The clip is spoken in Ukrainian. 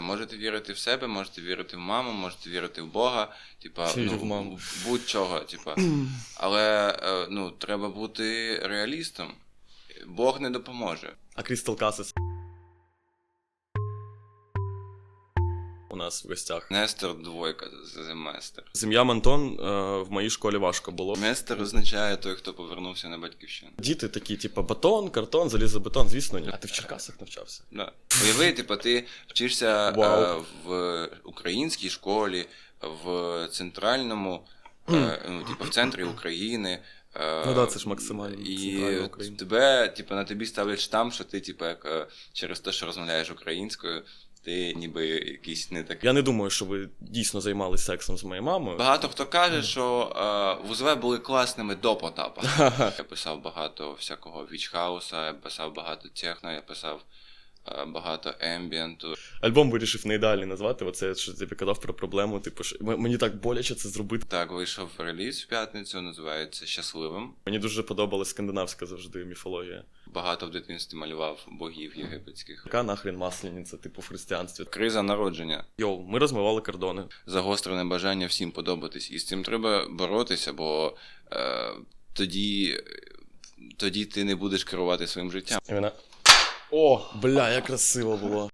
Можете вірити в себе, можете вірити в маму, можете вірити в Бога, типа ну, в маму. будь-чого, типа. Але е, ну, треба бути реалістом. Бог не допоможе. А Крістал Касис. У нас в гостях. Нестор двойка з семестр. Сім'я Мантон е, в моїй школі важко було. Местер означає той, хто повернувся на батьківщину. Діти такі, типу, батон, картон, залізобетон, звісно, ні. А ти в Черкасах навчався. Да. Уяви, типу, ти вчишся е, в українській школі, в центральному, е, ну, типу, в центрі України. Ну да, це ж максимально І тебе, типу, на тобі ставлять штамп, що ти, типу, як через те, що розмовляєш українською, ти ніби якийсь не такий. Я не думаю, що ви дійсно займалися сексом з моєю мамою. Багато хто каже, що е, вузове були класними до Потапа. Я писав багато всякого вічхауса, я писав багато техно, я писав багато ембієнту. Альбом вирішив не ідеальний назвати. Оце що ти казав про проблему. Типу, що мені так боляче це зробити. Так, вийшов реліз в п'ятницю, називається Щасливим. Мені дуже подобалась скандинавська завжди міфологія. Багато в дитинстві малював богів єгипетських. Яка нахрен маслениця, типу в християнстві. Криза народження, Йоу, ми розмивали кордони. загострене бажання всім подобатись. І з цим треба боротися, бо е, тоді, тоді ти не будеш керувати своїм життям. І вона. О, бля, як красиво було.